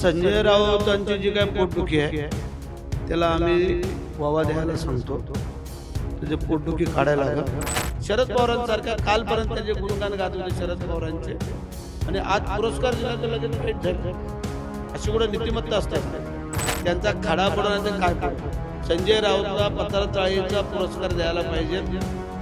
संजय राऊतांची जी काय पोटदुखी आहे त्याला आम्ही वावा द्यायला सांगतो. त्याची पोटदुखी काढायला लागल. शरद पवारांसारख्या कालपर्यंत त्याचे गुणगान गात होते शरद पवारांचे आणि आज पुरस्कार दिला तर लगेच वाईट झालं. अशी कुठं नीतिमत्ता असतात. त्यांचा खडा पडण्याचं काय पडलं संजय राऊतला पत्रचाळीचा पुरस्कार द्यायला पाहिजे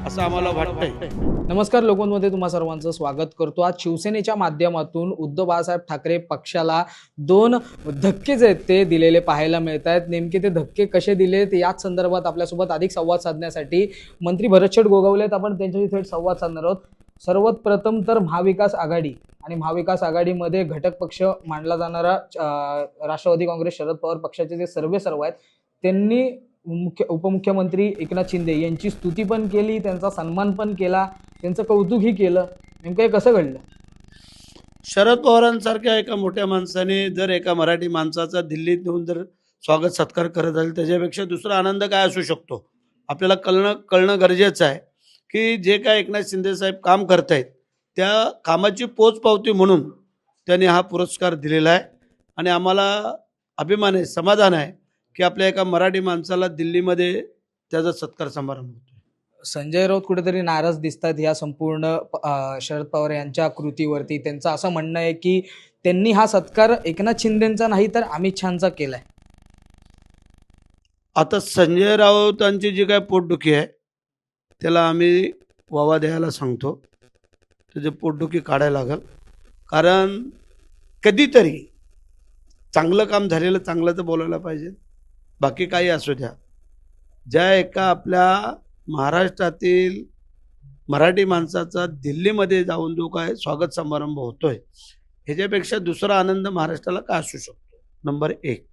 असं आम्हाला वाटतंय. नमस्कार लोकांमध्ये तुम्हा सर्वांचं स्वागत करतो. आज शिवसेनेच्या माध्यमातून उद्धव बाळासाहेब ठाकरे पक्षाला दोन धक्के जे आहेत ते दिलेले पाहायला मिळत आहेत नेमके ते धक्के कसे दिलेत? याच संदर्भात आपल्यासोबत अधिक संवाद साधण्यासाठी मंत्री भरतशेठ गोगावलेत आपण त्यांच्याशी थेट संवाद साधणार आहोत. सर्वात प्रथम तर महाविकास आघाडी आणि महाविकास आघाडीमध्ये घटक पक्ष मानला जाणारा राष्ट्रवादी काँग्रेस शरद पवार पक्षाचे जे सर्वे सर्व आहेत त्यांनी मुख्य उपमुख्यमंत्री एकनाथ शिंदे यांची स्तुती पण केली त्यांचा सन्मान पण केला त्यांचं कौतुकही केलं. नेमकं हे कसं घडलं? शरद पवारांसारख्या एका मोठ्या माणसाने जर एका मराठी माणसाचा दिल्लीत नेऊन जर स्वागत सत्कार करत असेल त्याच्यापेक्षा दुसरा आनंद काय असू शकतो? आपल्याला कळणं कळणं गरजेचं आहे की जे काय एकनाथ शिंदे साहेब काम करतायत त्या कामाची पोचपावती म्हणून त्यांनी हा पुरस्कार दिलेला आहे. आणि आम्हाला अभिमान आहे समाधान आहे की आपल्या एका मराठी माणसाला दिल्लीमध्ये त्याचा सत्कार समारंभ होतो संजय राऊत कुठेतरी नाराज दिसतात या संपूर्ण शरद पवार यांच्या कृतीवरती. त्यांचं असं म्हणणं आहे की त्यांनी हा सत्कार एकनाथ शिंदेचा नाही तर अमित शहाचा केलाय. आता संजय राऊतांची जी काय पोटदुखी आहे त्याला आम्ही वावा द्यायला सांगतो. त्याची पोटदुखी काढायला लागल. कारण कधीतरी चांगलं काम झालेलं चांगलं तर बोलायला पाहिजे. बाकी काही असू द्या. ज्या एका आपल्या महाराष्ट्रातील मराठी माणसाचा दिल्लीमध्ये जाऊन जो काय स्वागत समारंभ होतोय ह्याच्यापेक्षा दुसरा आनंद महाराष्ट्राला काय असू शकतो? नंबर एक.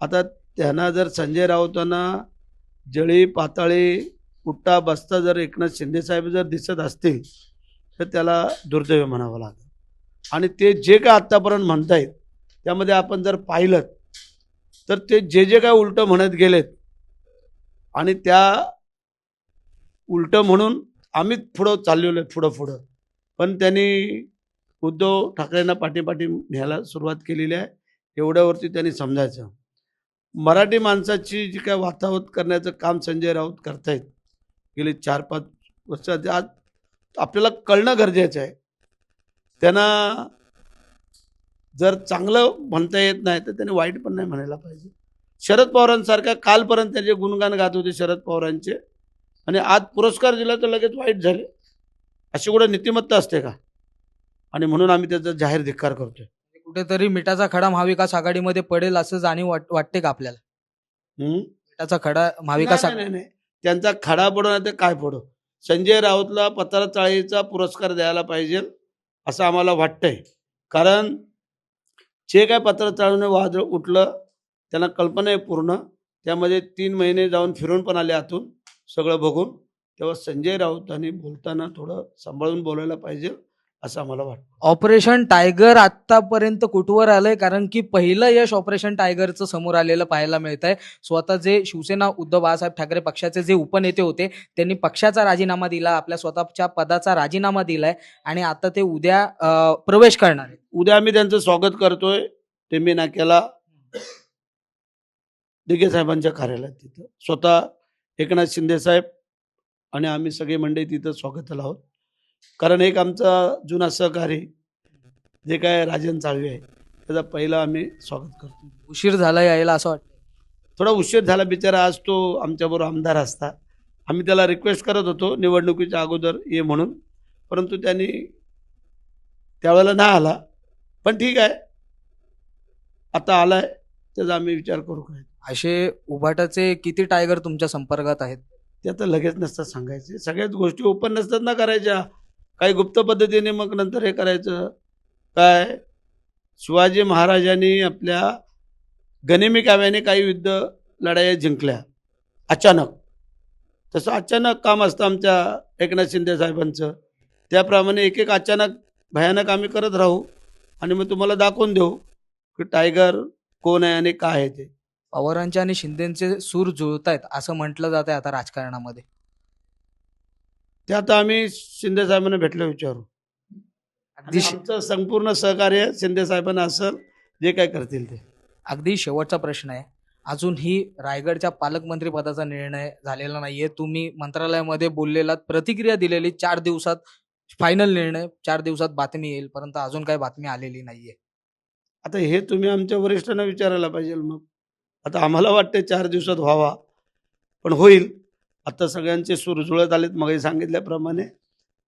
आता त्यांना जर संजय राऊतांना जळी पाताळी कुट्टा बसता जर एकनाथ शिंदेसाहेब जर दिसत असतील तर त्याला दुर्दैव म्हणावं लागेल. आणि ते जे काय आत्तापर्यंत म्हणतायत त्यामध्ये आपण जर पाहिलं तर ते जे जे काय उलटं म्हणत गेलेत आणि त्या उलटं म्हणून आम्हीच पुढं चाललेलो आहे पुढं पुढं. पण त्यांनी उद्धव ठाकरेंना पाठीपाठी न्यायला सुरुवात केलेली आहे एवढ्यावरती त्यांनी समजायचं. मराठी माणसाची जी काय वातावत करण्याचं काम संजय राऊत करतायत गेले चार पाच वर्ष आज आपल्याला कळणं गरजेचं आहे. त्यांना जर चांगलं म्हणता येत नाही तर त्यांनी वाईट पण नाही म्हणायला पाहिजे. शरद पवारांसारख्या कालपर्यंत त्याचे गुणगान गात होते शरद पवारांचे आणि आज पुरस्कार दिला तर लगेच वाईट झाले. अशी कुठं नीतिमत्ता असते का? आणि म्हणून आम्ही त्याचा जाहीर धिक्कार करतोय. कुठेतरी मिठाचा खडा महाविकास आघाडीमध्ये पडेल असं जाणीव वाट- वाटते का आपल्याला? मिठाचा खडा महाविकास. त्यांचा खडा पडो नाही तर काय पडो? संजय राऊतला पत्राचाळीचा पुरस्कार द्यायला पाहिजे असं आम्हाला वाटतंय. कारण जे काय पत्र पत्राचाळीने वाद उठलं त्यांना कल्पना आहे पूर्ण. त्यामध्ये तीन महिने जाऊन फिरून पण आले आतून सगळं बघून. तेव्हा संजय राऊतांनी बोलताना थोडं सांभाळून बोलायला पाहिजे. असं आम्हाला वाटतं. ऑपरेशन टायगर आतापर्यंत कुठवर आलंय? कारण की पहिलं यश ऑपरेशन टायगरचं समोर आलेलं पाहायला मिळत आहे स्वतः जे शिवसेना उद्धव बाळासाहेब ठाकरे पक्षाचे जे उपनेते होते त्यांनी पक्षाचा राजीनामा दिला आपल्या स्वतःच्या पदाचा राजीनामा दिलाय आणि आता ते उद्या अं, प्रवेश करणार आहेत. उद्या आम्ही त्यांचं स्वागत करतोय. टेंबी नाक्याला दिघे साहेबांच्या कार्यालयात तिथं. स्वतः एकनाथ शिंदे साहेब आणि आम्ही सगळे मंडळी तिथं स्वागताला आहोत. कारण एक आमचा जुना सहकारी जे काय राजन चाळवे आहे त्याचा पहिला आम्ही स्वागत करतो. उशीर झाला यायला असं वाटतं थोडा उशीर झाला बिचारा आज तो आमच्याबरोबर आमदार असता. आम्ही त्याला रिक्वेस्ट करत होतो निवडणुकीच्या अगोदर ये म्हणून. परंतु त्यांनी त्यावेळेला नाही आला. पण ठीक आहे. आता आलाय त्याचा आम्ही विचार करू काय. असे उभाटाचे किती टायगर तुमच्या संपर्कात आहेत? ते आता लगेच नसतात सांगायचे. सगळ्याच गोष्टी ओपन नसतात ना करायच्या. काही गुप्त पद्धतीने मग नंतर हे करायचं. काय? शिवाजी महाराजांनी आपल्या गनिमी काव्याने काही युद्ध लढाया जिंकल्या. अचानक. तसं अचानक काम असतं आमच्या एकनाथ शिंदे साहेबांचं. त्याप्रमाणे एक एक अचानक भयानक आम्ही करत राहू आणि मग तुम्हाला दाखवून देऊ की टायगर कोण आहे आणि काय आहे ते. पवारांचे आणि शिंदेचे सूर जुळत आहेत असं म्हटलं जात आहे आता राजकारणामध्ये. ते आता आम्ही शिंदे साहेबांना भेटलं विचारू अगदी आमचं संपूर्ण सहकार्य शिंदे साहेबांना असेल जे काय करतील ते. अगदी शेवटचा प्रश्न आहे. अजूनही रायगडच्या पालकमंत्री पदाचा निर्णय झालेला नाहीये. तुम्ही मंत्रालयामध्ये बोललेलात प्रतिक्रिया दिलेली चार दिवसात फायनल निर्णय चार दिवसात बातमी येईल परंतु अजून काही बातमी आलेली नाहीये. आता हे तुम्ही आमच्या वरिष्ठांना विचारायला पाहिजे मग. आता आम्हाला वाटते चार दिवसात व्हावा पण होईल. आता सगळ्यांचे सूर जुळत आलेत मग सांगितल्याप्रमाणे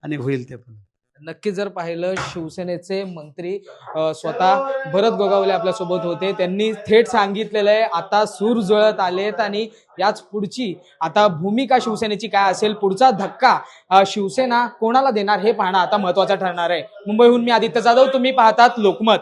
आणि होईल ते पण. नक्की जर पाहिलं शिवसेनेचे मंत्री स्वतः भरत गोगावले आपल्यासोबत होते. त्यांनी थेट सांगितलेलं आहे आता सूर जुळत आलेत आणि याच पुढची आता भूमिका शिवसेनेची काय असेल पुढचा धक्का शिवसेना कोणाला देणार हे पाहणं आता महत्वाचं ठरणार आहे. मुंबईहून मी आदित्य जाधव तुम्ही पाहतात लोकमत.